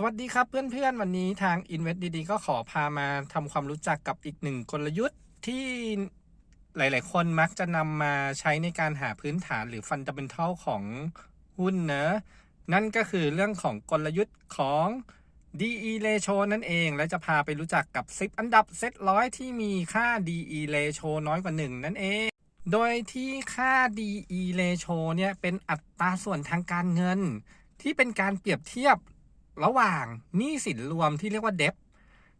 สวัสดีครับเพื่อนๆ วันนี้ทาง Invest ดีๆ ก็ขอพามาทำความรู้จักกับอีกหนึ่งกลยุทธ์ที่หลายๆ คนมักจะนำมาใช้ในการหาพื้นฐานหรือฟันดั m e n t a l ของหุ้นเนอะนั่นก็คือเรื่องของกลยุทธ์ของ DE ratio นั่นเอง และจะพาไปรู้จักกับ 10 อันดับเซตร้อยที่มีค่า DE ratio น้อยกว่า 1 นั่นเอง โดยที่ค่า DE ratio เนี่ยเป็นอัตราส่วนทางการเงิน ที่เป็นการเปรียบเทียบ ระหว่างหนี้สินรวมที่เรียกว่า debt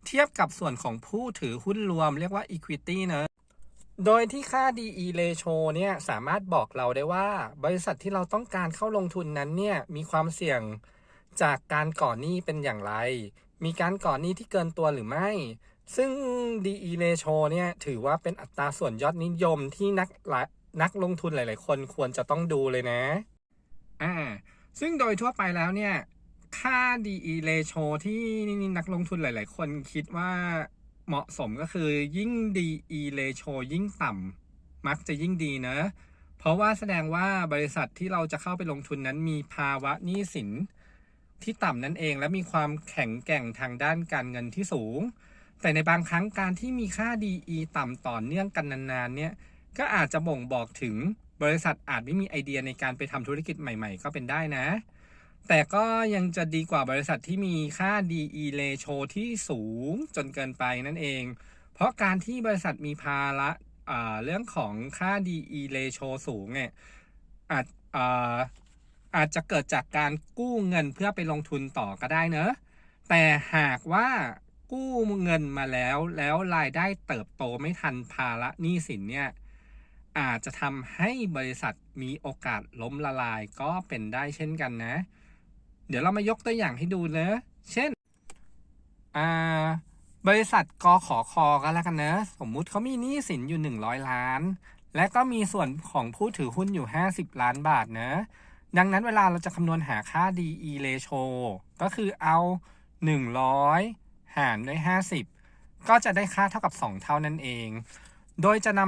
เทียบกับส่วนของผู้ถือหุ้นรวมเรียกว่า equity เนอะโดยที่ค่า DE ratio เนี่ยสามารถบอกเราได้ว่า บริษัทที่เราต้องการเข้าลงทุนนั้นเนี่ยมีความเสี่ยงจากการก่อหนี้เป็นอย่างไร มีการก่อหนี้ที่เกินตัวหรือไม่ ซึ่ง DE ratio เนี่ยถือว่าเป็นอัตราส่วนยอดนิยมที่นักหลายนักลงทุนหลาย ๆ คนควรจะต้องดูเลยนะ อ่า ซึ่งโดยทั่วไปแล้วเนี่ย ค่า DE ratio ที่นักลงทุนหลาย ๆ คนคิดว่าเหมาะสมก็คือยิ่ง DE ratio ยิ่งต่ำมักจะยิ่งดีนะ เพราะว่าแสดงว่าบริษัทที่เราจะเข้าไปลงทุนนั้นมีภาวะหนี้สินที่ต่ำนั่นเอง และมีความแข็งแกร่งทางด้านการเงินที่สูง แต่ในบางครั้งการที่มีค่า DE ต่ำต่อเนื่องกันนาน ๆ เนี่ย ก็อาจจะบ่งบอกถึงบริษัทอาจไม่มีไอเดียในการไปทำธุรกิจใหม่ ๆ ก็เป็นได้นะ แต่ก็ยังจะดีกว่าบริษัทที่มีค่า DE ratio ที่สูงจนเกินไปนั่นเอง เพราะการที่บริษัทมีภาระเรื่องของค่า DE ratio สูงเนี่ยอาจออาจจะเกิดจากการกู้เงินเพื่อไปลงทุนต่อก็ได้เนอะ แต่หากว่ากู้เงินมาแล้วแล้วรายได้เติบโตไม่ทันภาระหนี้สินเนี่ยอาจจะทำให้บริษัทมีโอกาสล้มละลายก็เป็นได้เช่นกันนะ เดี๋ยวเรามายกตัวอย่างให้ดูนะ เช่น อ่า บริษัทกขอคอก็แล้วกันนะ สมมุติเขามีหนี้สินอยู่ 100 ล้าน และก็มีส่วนของผู้ถือหุ้นอยู่ 50 ล้านบาทนะ ดังนั้นเวลาเราจะคำนวณหาค่า DE ratio ก็คือเอา 100 หารด้วย 50 ก็จะได้ค่าเท่ากับ 2 เท่านั่นเอง โดยจะน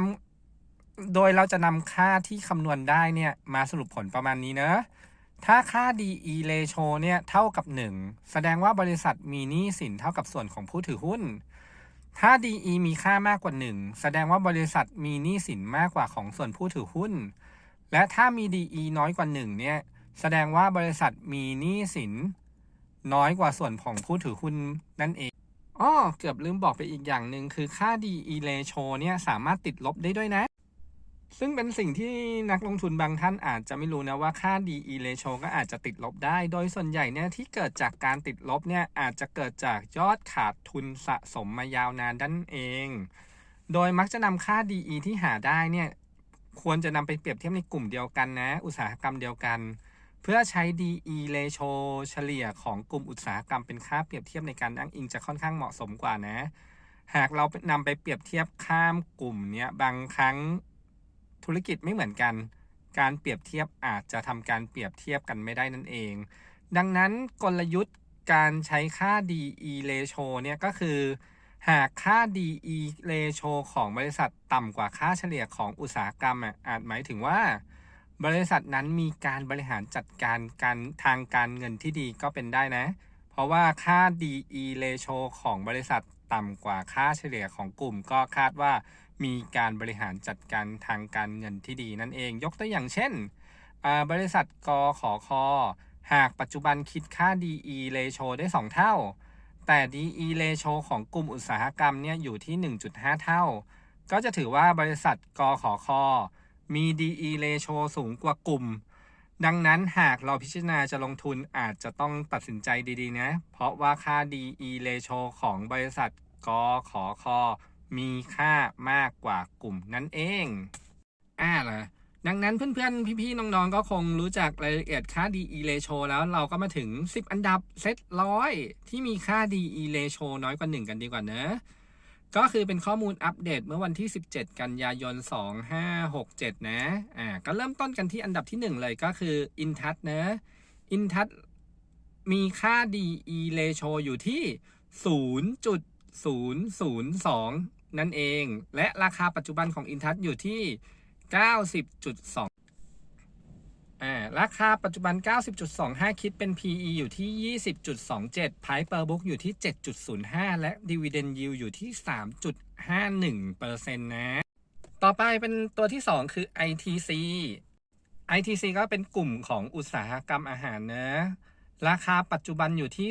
ำโดยเราจะนำค่าที่คำนวณได้เนี่ยมาสรุปผลประมาณนี้เนอะ ถ้าค่า DE ratio เนี่ยเท่ากับ 1 แสดงว่าบริษัทมีหนี้สินเท่ากับส่วนของผู้ถือหุ้น ถ้า DE มีค่ามากกว่า 1 แสดงว่าบริษัทมีหนี้สินมากกว่าของส่วนผู้ถือหุ้น และถ้ามี DE น้อยกว่า 1 เนี่ย แสดงว่าบริษัทมีหนี้สิน น้อยกว่าส่วนของผู้ถือหุ้นนั่นเองอ้อเกือบลืมบอกไปอีกอย่างหนึ่งคือค่า DE ratio เนี่ยสามารถติดลบได้ด้วยนะ ซึ่งเป็นสิ่งที่นักลงทุนบางท่านอาจจะไม่รู้นะว่าค่า DE ratio ก็อาจจะติดลบได้ โดยส่วนใหญ่เนี่ยที่เกิดจากการติดลบเนี่ยอาจจะเกิดจากยอดขาดทุนสะสมมายาวนานดันเอง โดยมักจะนำค่า DE ที่หาได้เนี่ยควรจะนำไปเปรียบเทียบในกลุ่มเดียวกันนะ อุตสาหกรรมเดียวกัน เพื่อใช้ DE ratio เฉลี่ยของกลุ่มอุตสาหกรรมเป็นค่าเปรียบเทียบในการอ้างอิงจะค่อนข้างเหมาะสมกว่านะ หากเรานำไปเปรียบเทียบข้ามกลุ่มเนี้ยบางครั้ง ธุรกิจไม่เหมือนกัน การเปรียบเทียบอาจจะทำการเปรียบเทียบกันไม่ได้นั่นเอง ดังนั้นกลยุทธ์การใช้ค่า DE ratio เนี่ยก็คือ หากค่า DE ratio ของบริษัทต่ำกว่าค่าเฉลี่ยของอุตสาหกรรมอะอาจหมายถึงว่า บริษัทนั้นมีการบริหารจัดการการทางการเงินที่ดีก็เป็นได้นะ เพราะว่าค่า DE ratio ของบริษัทต่ำกว่าค่าเฉลี่ยของกลุ่ม ก็คาดว่า มีการบริหารจัดการทางการเงินที่ดีนั่นเอง ยกตัวอย่างเช่น บริษัทกขอคอหากปัจจุบันคิดค่า DE ratio ได้ 2 เท่า แต่ DE ratio ของกลุ่มอุตสาหกรรมเนี่ยอยู่ที่ 1.5 เท่า ก็จะถือว่าบริษัทกขอคอมี DE ratio สูงกว่ากลุ่ม ดังนั้นหากเราพิจารณาจะลงทุนอาจจะต้องตัดสินใจดีๆนะ เพราะว่าค่า DE ratio ของบริษัทกขอคอ มีค่ามากกว่ากลุ่มนั่นเอง อ่าเหรอดังนั้นเพื่อนๆ พี่ๆ น้องๆ ก็คงรู้จักรายละเอียดค่า DE ratio แล้วเราก็มาถึง 10 อันดับเซตร้อยที่มีค่า DE ratio น้อยกว่า 1 กันดีกว่านะก็คือเป็นข้อมูลอัปเดตเมื่อวันที่ 17 กันยายน 2567 นะ อ่า ก็เริ่มต้นกันที่อันดับที่ 1 เลยก็คือ Intouch นะ Intouch มีค่า DE ratio อยู่ที่ 0.002 นั่นเอง และราคาปัจจุบันของ Intouch อยู่ที่ 90.2อ่าราคาปัจจุบัน 90.25 คิดเป็น PE อยู่ที่ 20.27 Price per book อยู่ที่ 7.05 และ Dividend Yield อยู่ที่ 3.51%นะ ต่อไปเป็นตัวที่ 2 คือ ITC ITC ก็เป็นกลุ่มของอุตสาหกรรมอาหารนะ ราคาปัจจุบันอยู่ที่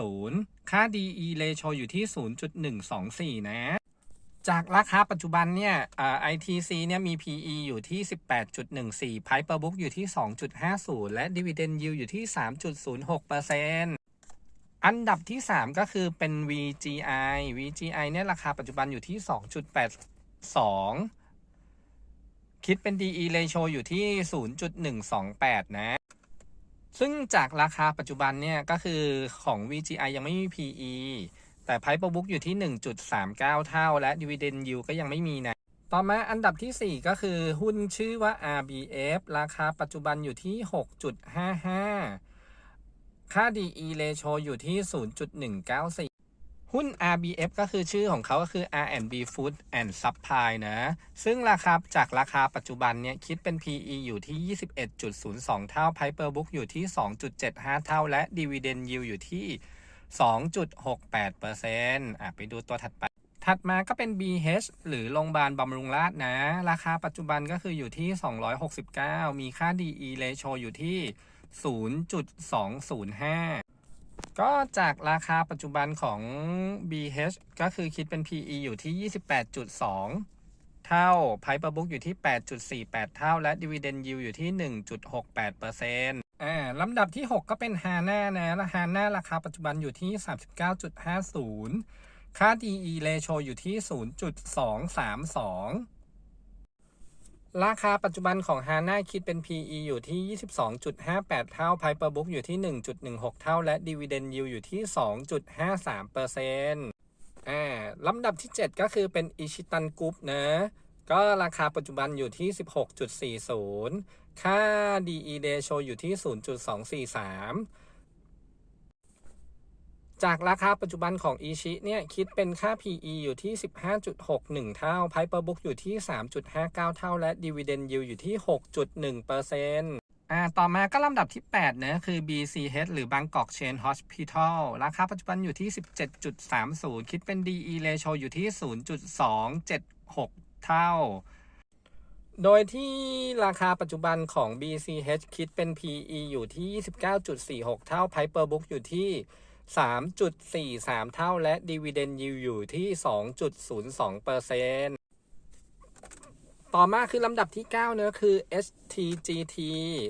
19.60 ค่า DE ratio อยู่ที่ 0.124 นะ จากราคาปัจจุบันเนี่ยอ่า ITC เนี่ยมี PE อยู่ที่ 18.14 Price per book อยู่ที่ 2.50 และ Dividend Yield อยู่ที่ 3.06%อันดับที่ 3 ก็คือเป็น VGI VGI เนี่ยราคาปัจจุบันอยู่ที่ 2.82 คิดเป็น DE ratio อยู่ที่ 0.128 นะ ซึ่งจากราคาปัจจุบันเนี่ยก็คือของ VGI ยังไม่มี PE แต่ Price per book อยู่ที่ 1.39 เท่า และ Dividend Yield ก็ยังไม่มีนะ ต่อมาอันดับที่ 4 ก็คือหุ้นชื่อว่า RBF ราคาปัจจุบันอยู่ที่ 6.55 ค่า DE ratio อยู่ที่ 0.194 หุ้น RBF ก็คือชื่อของเขาก็คือ R&B Food and Supply นะ ซึ่งราคาจากราคาปัจจุบันเนี่ยคิดเป็น PE อยู่ที่ 21.02 เท่า Price per book อยู่ที่ 2.75 เท่า และ Dividend Yield อยู่ที่ 2.68%อะไปดูตัวถัดไป ถัดมาก็เป็น BH หรือโรงพยาบาลบำรุงราษฎร์นะ ราคาปัจจุบันก็คืออยู่ที่ 269 มีค่า DE ratio อยู่ที่ 0.205 ก็จากราคาปัจจุบันของ BH ก็คือคิดเป็น PE อยู่ที่ 28.2 เท่า Price per book อยู่ที่ 8.48 เท่า และ Dividend Yield อยู่ที่ 1.68%อ่าลำดับที่ 6 ก็เป็น HANA นะและ HANA ราคาปัจจุบันอยู่ที่ 39.50 ค่า DE ratio อยู่ที่ 0.232 ราคาปัจจุบันของ HANA คิดเป็น PE อยู่ที่ 22.58 เท่า Price per book อยู่ที่ 1.16 เท่า และ Dividend Yield อยู่ที่ 2.53%อ่าลำดับที่ 7 ก็คือเป็นอิชิตันกรุ๊ปนะก็ราคาปัจจุบันอยู่ที่ 16.40 ค่า DE ratio อยู่ที่ 0.243 จากราคาปัจจุบันของอีชิเนี่ยคิดเป็นค่า PE อยู่ที่ 15.61 เท่า Price per book อยู่ที่ 3.59 เท่า และ Dividend Yield อยู่ที่ 6.1%อ่า ต่อมาก็ลำดับที่8นะคือ BCH หรือ Bangkok Chain Hospital ราคาปัจจุบันอยู่ที่ 17.30 คิดเป็น DE ratio อยู่ที่ 0.276 เท่า โดยที่ราคาปัจจุบันของ BCH คิดเป็น PE อยู่ที่ 29.46 เท่า Price per book อยู่ที่ 3.43 เท่าและ Dividend Yield อยู่ที่ 2.02%ต่อมาคือลำดับที่ 9 เนื้อะคือ STGT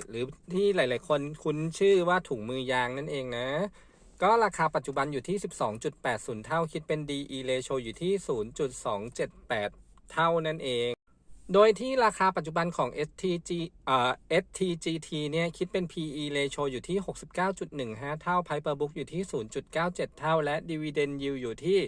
หรือที่หลาย ๆ คนคุ้นชื่อว่าถุงมือยางนั่นเองนะ ก็ราคาปัจจุบันอยู่ที่ 12.80 เท่าคิดเป็น DE ratio อยู่ที่ 0.278 เท่านั่นเอง โดยที่ราคาปัจจุบันของ STG เอ่อ STGT เนี่ยคิดเป็น PE ratio อยู่ที่ 69.15 เท่า Price per book อยู่ที่ 0.97 เท่า และ Dividend Yield อยู่ที่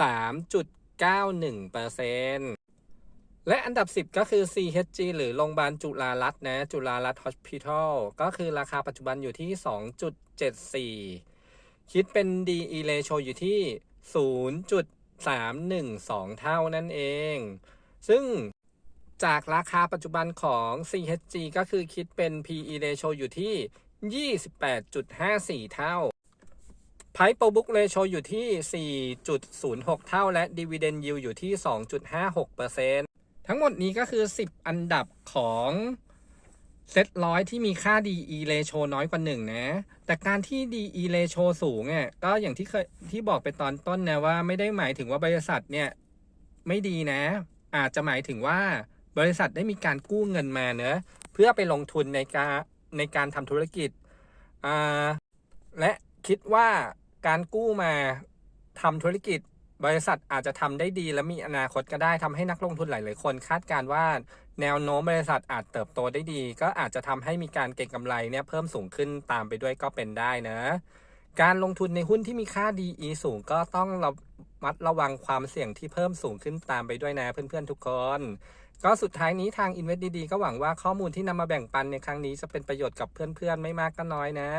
3.91%และอันดับ 10 ก็คือ CHG หรือโรงพยาบาลจุฬารัตน์นะ จุฬารัตน์ Hospital ก็คือราคาปัจจุบันอยู่ที่ 2.74 คิดเป็น DE ratio อยู่ที่ 0.312 เท่านั่นเอง ซึ่ง จากราคาปัจจุบันของ CHG ก็คือคิดเป็น PE ratio อยู่ที่ 28.54 เท่า Price per book ratio อยู่ที่ 4.06 เท่า และ Dividend Yield อยู่ที่ 2.56%ทั้งหมดนี้ก็คือ 10 อันดับของเซตร้อยที่มีค่า DE ratio น้อยกว่า 1 นะ แต่การที่ DE ratio สูงเนี่ยก็อย่างที่เคยที่บอกไปตอนต้นนะว่าไม่ได้หมายถึงว่าบริษัทเนี่ยไม่ดีนะ อาจจะหมายถึงว่า บริษัทได้มีการกู้เงินมาเนอะเพื่อไปลงทุนในการในการทำธุรกิจ และคิดว่าการกู้มาทำธุรกิจ บริษัทอาจจะทำได้ดี และมีอนาคตก็ได้ทำให้นักลงทุนหลาย ๆ คนคาดการณ์ว่าแนวโน้มบริษัทอาจเติบโตได้ดี ก็อาจจะทำให้มีการเก็งกำไรเนี่ยเพิ่มสูงขึ้นตามไปด้วยก็เป็นได้นะการลงทุนในหุ้นที่มีค่า DE สูงก็ต้องร มัดระวังความเสี่ยงที่เพิ่มสูงขึ้นตามไปด้วยนะเพื่อนๆทุกคนก็สุดท้ายนี้ทาง Invest ดีๆก็หวังว่าข้อมูลที่นำมาแบ่งปันในครั้งนี้จะเป็นประโยชน์กับเพื่อนๆ ไม่มากก็น้อยนะ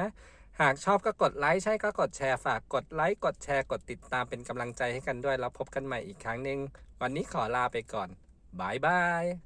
หากชอบก็กดไลค์ใช่ก็กดแชร์ฝากกดไลค์กดแชร์กดติดตามเป็นกำลังใจให้กันด้วยแล้วพบกันใหม่อีกครั้งหนึ่งวันนี้ขอลาไปก่อนบายบาย